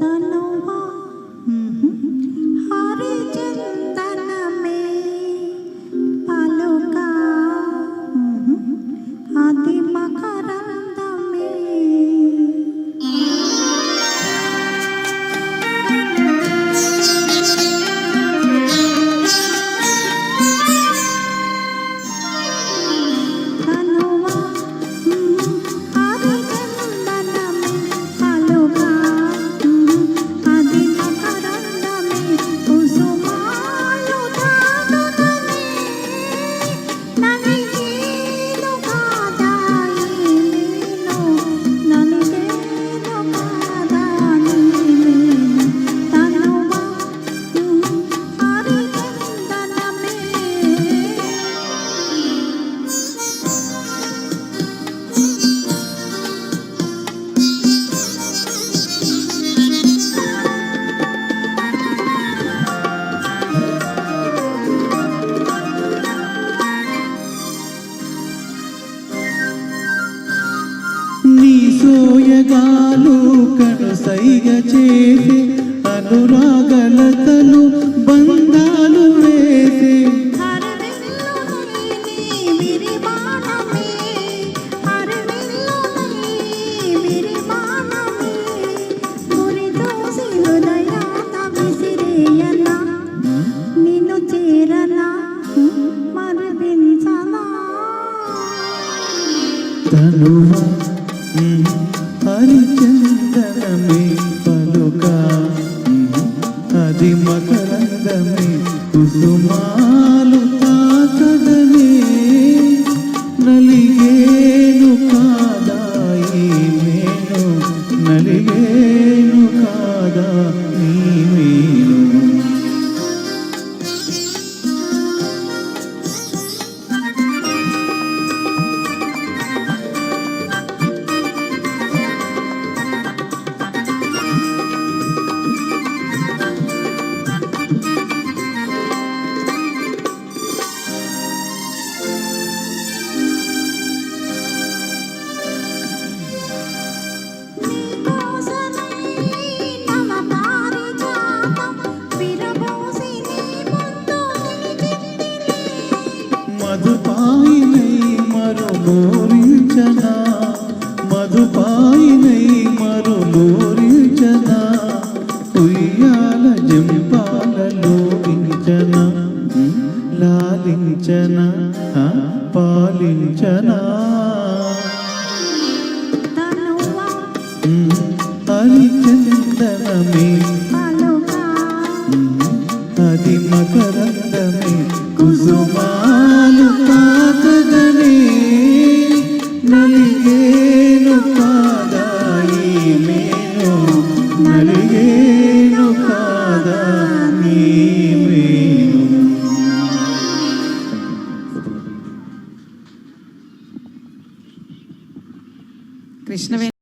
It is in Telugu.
తనువా హరిచందనమే సోయగాలు కనుసైగ చేసే అనురాగలతలు బంధాలు వేసే నిన్ను చేరనా మరవించనా తనువా హరిచందనమే పలుక. అది మకరందమే కుసుమాలు తాకడమే నలిగేను కాదాయి మేను నలిగేను కాదా నీ మరులోరించనా? మధుపాయినై మరులోరించనా? ఉయ్యాల జంపాలలోకించనా లాలించనా? పాలించనా? హరిచందనమే అది మకర నలిగేను కాదా నీ కృష్ణవేణి